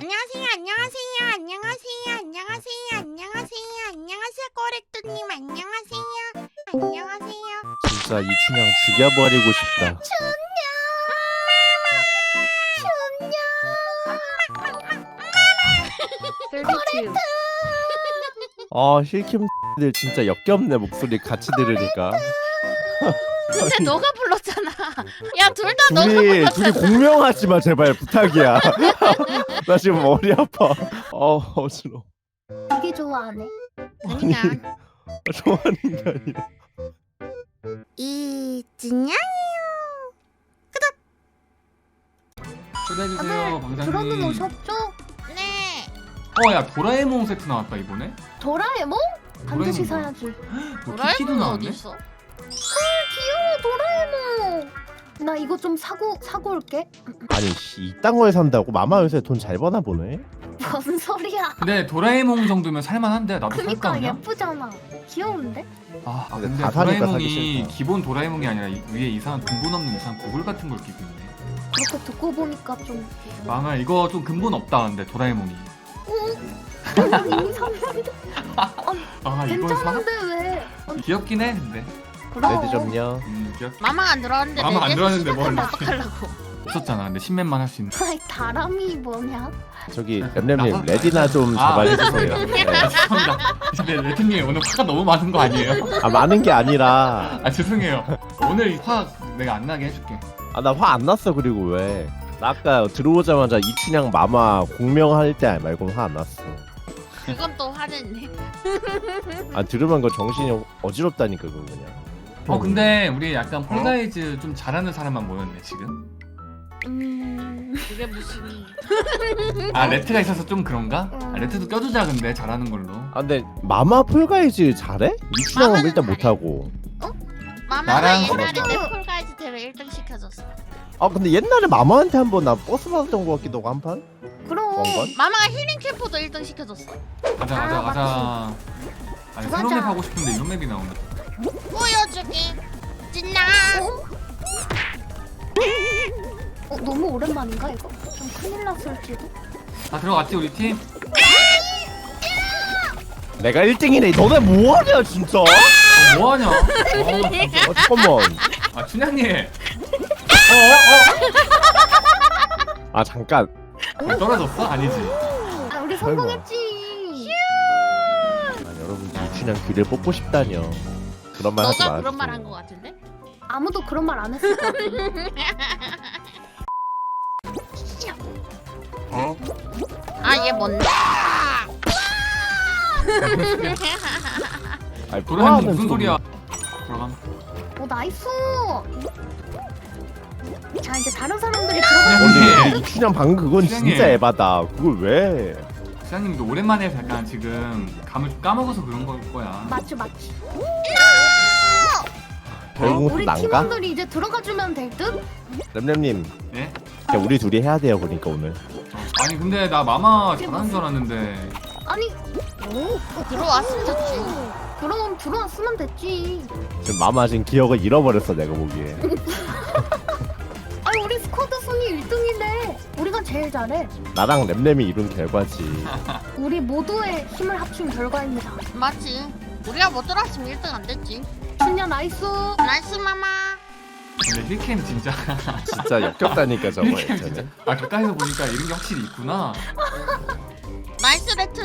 안녕하세요, 안녕하세요, 안녕하세요, 안녕하세요, 안녕하세요, 안녕하세요, 꼬레뚜님, 안녕하세요, 안녕하세요. 진짜 이 춘향 죽여버리고 싶다. 아 힐킴들 진짜 역겹네 목소리 같이 들으니까. 근데 너가 불렀잖아. 야, 둘 다 너가 둘이. 둘이 공명하지 마 제발 부탁이야. 나 지금 머리 아파. 어 어지러. 되게 좋아하네. 아니야. 좋아하는 게 아니라. 이 진양? 초대해주세요 방장님 들어는 오셨죠? 네. 어야 도라에몽 세트 나왔다 이번에 도라에몽? 반드시 도라에몽. 사야지. 뭐 키키도 도라에몽은 나왔네 어디 있어? 귀여워 도라에몽. 나 이거 좀 사고 사고 올게. 아니 씨, 이딴 거에 산다고 마마 요새 돈 잘 버나 보네. 무슨 소리야? 근데 도라에몽 정도면 살만한데 나도 살까 그니까 그냥? 예쁘잖아. 귀여운데? 아 아, 근데 근데 다 사니까 사기 도라에몽이 싫다. 기본 도라에몽이 아니라 이- 위에 이상한 근본 없는 이상한 고글 같은 걸 끼고 있네 그렇게 듣고 보니까 좀. 망아 이거 좀 근본 없다 근데 도라에몽이 어? 난 이미 샀는데 아 이걸 사? 괜찮은데 왜? 어, 귀엽긴 해 근데. 레드 점요. 음 귀엽 마마가 안 들어왔는데 마마가 안내 들어왔는데 뭘 어떡하려고. 없었잖아 근데 10맨만 할 수 있는 아이 다람이 뭐냐? 저기 나가- 램램님 레디나 좀 아. 제발 해주세요. 네. 아 죄송합니다 근데 레트님 오늘 화가 너무 많은 거 아니에요? 아 많은 게 아니라 아 죄송해요 오늘 화 내가 안 나게 해줄게 아 나 화 안 났어 그리고 왜? 나 아까 들어오자마자 이춘향 마마 공명할 때 말고는 화 안 났어. 그건 또 화냈네. 아 들으면 그 정신이 어지럽다니까 그거 그냥. 어 근데 우리 약간 폴가이즈 좀 잘하는 사람만 모였네 지금 음. 그게 무슨 아 레트가 있어서 좀 그런가? 아, 레트도 껴주자 근데 잘하는 걸로 아 근데 마마 폴가이즈 잘해? 마마는 일단 잘해. 못하고. 마마가 나랑 옛날에 그렇다. 폴가이즈 대회 1등 시켜줬어. 아 근데 옛날에 마마한테 한 번 나 버스 받았던 것 같기도 하고 한 판? 그럼. 원건? 마마가 힐링 캠프도 1등 시켜줬어. 가자 가자 아, 가자 아니 가자. 새로운 맵 하고 싶은데 이런 맵이 나오네 보여주기. 찐나. 어, 너무 오랜만인가 이거? 좀 큰일 났을지도. 다 들어갔지 우리 팀? 내가 1등이네. 너네 뭐하냐 진짜? 어, 어, 뭐하냐? 어, 잠깐만. 아 춘향님 어어어 아 잠깐. 어, 떨어졌어? 아니지 아 우리 설마. 성공했지. 아, 여러분 이춘향 귀를 뽑고 싶다뇨. 그런 말 하지 너가 마. 그런 말 한 거 같은데? 아무도 그런 말 안 했을 것 같아. 아 얘 뭔데? 아니, 도라에몽 하는 무슨 소리. 소리야 들어감 오 나이스. 자 이제 다른 사람들이 야, 들어가. 언니 네. 이춘향 방금 그건 춘향이. 진짜 에바다. 그걸 왜? 춘향님도 오랜만에 약간 지금 감을 좀 까먹어서 그런 걸 거야 맞지 맞지. 결국은 또 우리 난가? 팀원들이 이제 들어가주면 될 듯? 램램님 예? 그냥 우리 둘이 해야 돼요 그러니까 오늘. 어, 아니 근데 나 마마 잘하는 줄 알았는데 아니. 오. 들어왔으면 좋지. 그럼 들어왔으면 됐지. 지금 마마 지금 기억을 잃어버렸어 내가 보기에. 아니 우리 스쿼드 순위 1등인데 우리가 제일 잘해. 나랑 램램이 이룬 결과지. 우리 모두의 힘을 합친 결과입니다. 맞지. 우리가 못 들어왔으면 1등 안 됐지. 준야 나이스. 나이스 마마. 근데 힐캠 진짜 진짜 역겹다니까 저거 힐캠 진짜 예전에. 아 가까이서 보니까 이런 게 확실히 있구나 나이스 레트.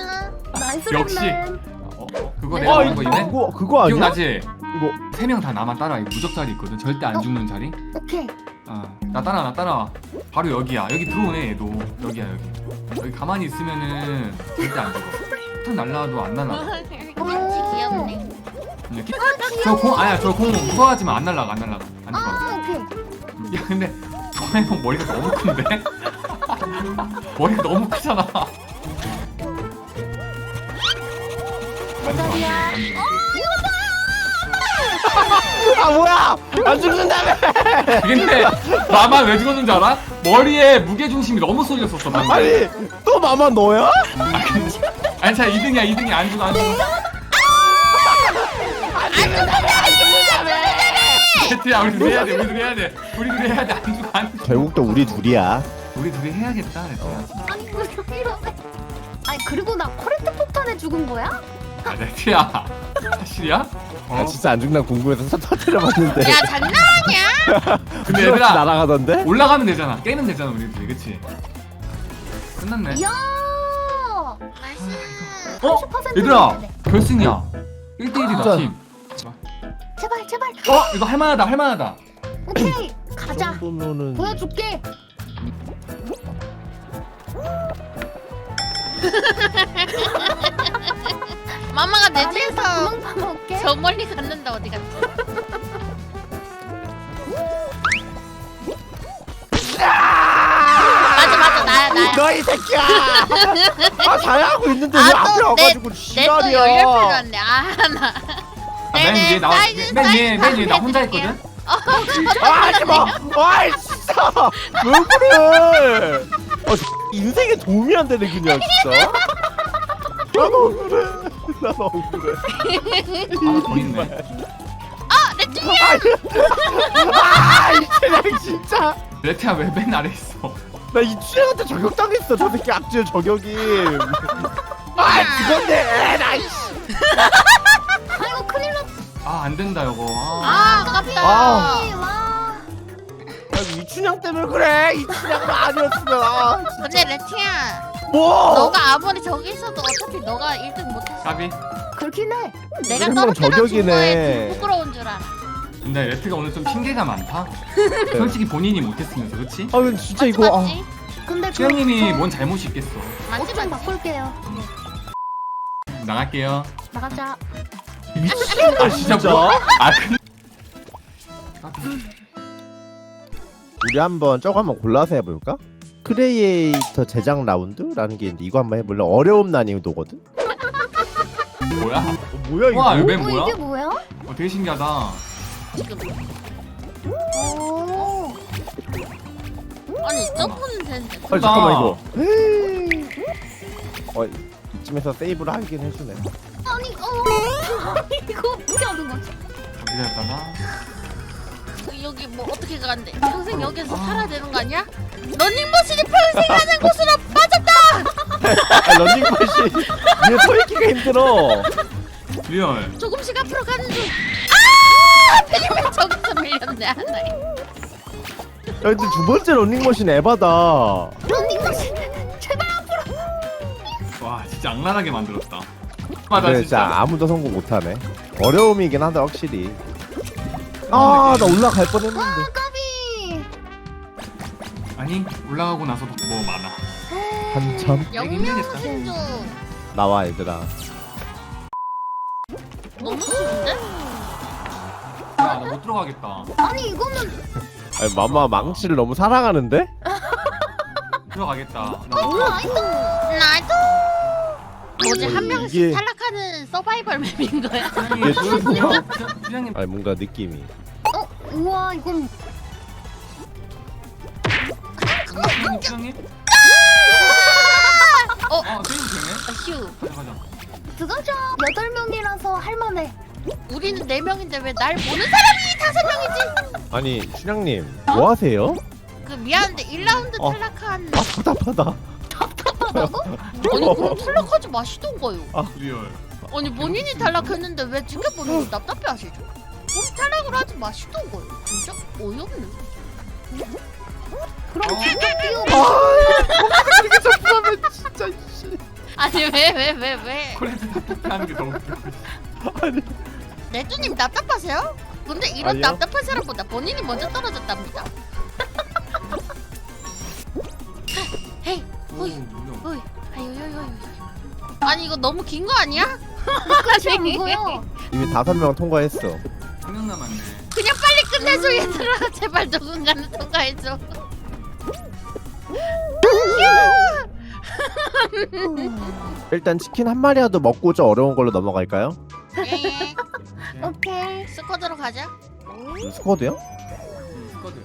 나이스 역시. 어, 어, 그거 네. 내가 아 하는 이거 거 있네? 그거 그거 아니야? 기억나지? 이거 세 명 다 나만 이거 무적 자리 있거든 절대 안 어? 죽는 자리 오케이. 어나 따라와 나 따라와 바로 여기야 여기 들어오네 얘도 여기야 여기 여기 가만히 있으면은 절대 안 죽어 툭 날라와도 안 같이 귀엽네. 이렇게 저공 아니야 저공 무서워하지 마 안 날라가 안 날라가 안 죽어 아. 야 근데 도라에몽 머리가 너무 큰데? 머리가 너무 크잖아 대답이야. 아 뭐야? 안 죽는다며? 근데 마마 왜 죽었는 줄 알아? 머리에 무게중심이 너무 쏠렸었어 방금 아니 또 마마 너야? 아니 자 2등이야 2등이 안 죽어 안 죽어 세트야 우리 둘이 해야 돼 우리 둘이 해야 돼 우리 둘이 해야 돼안 죽어 안 죽어 결국 또 우리 둘이야. 우리 둘이 해야겠다 레트야 아니 왜 이러네 아니 그리고 나 코레트 폭탄에 죽은 거야? 아 레트야 사실이야? 어? 아 진짜 안 죽나 궁금해서 터- 터뜨려봤는데 야 장난하냐? 근데 얘들아 얘들아 날아가던데? 올라가면 되잖아 깨면 되잖아 우리 둘이 그치? 끝났네 이야. 어? 30% 얘들아. 결승이야 1대1이다 진짜. 팀 제발 어? 이거 할만하다 할만하다 오케이 가자 그 정도면은 보여줄게 마마가 내 뒤에서 구멍 파먹게 저 멀리 갔는데 어디 갔지? 맞아 맞아 나야 나야. 너이 새끼야! 아 잘하고 있는데 왜 아, 앞에 또 와가지고 내 또 지랄이야 연료표 갔네. 아 나. 아, 맨 위에 나, 사이즈, 맨 위에, 사이즈 맨 위에 나다 혼자 해드릴게요. 있거든? 아 하지마! 아이 진짜! 왜 그래! 아 인생에 도움이 안 되네 그냥 진짜 난 억울해 난 억울해 하나 더 있네 아내 뒤에. 아이 춘향 진짜 레트야 왜 맨 아래 있어 나이 춘향한테 저격당했어 저 새끼 악질 저격임 아 죽었네 나이씨 아 안 된다 이거 아, 아 아깝다. 아. 와 이 춘향 때문에 그래 이 춘향 아니었으면 아 근데 레티야, 뭐! 너가 아무리 저기 있어도 어차피 너가 1등 못했어. 까비 그렇긴 해 내가 한명 떨어뜨려 준 저격이네. 거에 부끄러운 줄 알아. 근데 레트가 오늘 좀 핑계가 많다 솔직히 본인이 못했으면서 그치? 아 근데 진짜 맞지 이거 아, 맞지? 근데 수영님이 저- 뭔 잘못이 있겠어 맞지 맞지. 바꿀게요 나갈게요 나가자 아아 진짜 뭐? 아 그... 우리 한번 저거 한번 골라서 해볼까? 크리에이터 제작 라운드라는 게 있는데 이거 한번 해볼래? 어려움 난이도거든? 뭐야? 어, 뭐야 이거? 와 이거 어맨 뭐야? 이게 뭐야? 어 되게 신기하다. 오 아니 점프는 되는데. 아 잠깐만 이거 어 이쯤에서 세이브를 하긴 해주네 어 이거 어떻게 하는 거지? 기다렸다가 여기 뭐 어떻게 가는데? 평생 여기서 살아야 되는 거 아니야? 러닝머신이 평생 가는 곳으로 빠졌다. 아 런닝머신 서 있기가 힘들어 리얼 조금씩 앞으로 가는 중. 아! 페리페 저기서 밀렸네 하나에. 야 근데 두 번째 런닝머신 에바다 런닝머신 제발 앞으로 와 진짜 악랄하게 만들었다 맞아 근데 진짜. 진짜 아무도 성공 못하네. 어려움이긴 하다 확실히. 아 나 올라갈 뻔했는데. 아 까비! 아니 올라가고 나서도 뭐 많아. 한참? 영명 신조. 나와 얘들아. 너무 쉬운데? 야나 못 들어가겠다. 아니 이거는 아니 마마 망치를 너무 사랑하는데? 들어가겠다. 나 못- 나이스! 나도. 뭐지? 어, 한 명씩 이게- 탈락하는 서바이벌 맵인 거야? 이게 수장님 수장님 아니 뭔가 느낌이. 어? 우와 이건 수장님 수장님 어, 어 게임 되네? 아, 휴. 가자 가자. 들어가자 여덟 명이라서 할만해. 우리는 네 명인데 왜 날 보는 사람이 다섯 명이지? 아니 춘향님 뭐 하세요? 그 미안한데 1라운드 어. 탈락한 아 답답하다 아니 그럼 탈락하지 마시던가요? 리얼 아니 본인이 탈락했는데 왜 지켜보는 거 답답해 하시죠? 그럼 탈락을 하지 마시던가요? 진짜? 어이없네. 그럼 어. 진짜 뛰어 이게 접수하면 진짜 씨. 아니 왜 왜 왜 왜? 콜레트 답답해하는 게 너무 웃겨. 아니. 내주님 답답하세요? 근데 이런 아니요. 답답한 사람보다 본인이 먼저 떨어졌답니다. 헤이 아유 아유 아유 아니 이거 너무 긴 거 아니야? 끝까지 안 보여 이미 다섯 명 통과했어. 한명 남았네. 그냥 빨리 끝내줘 얘들아. 제발 누군가는 통과해줘. 일단 치킨 한 마리라도 먹고 좀 어려운 걸로 넘어갈까요? 예, 오케이. 스쿼드로 가자. 스쿼드요? 음, 스쿼드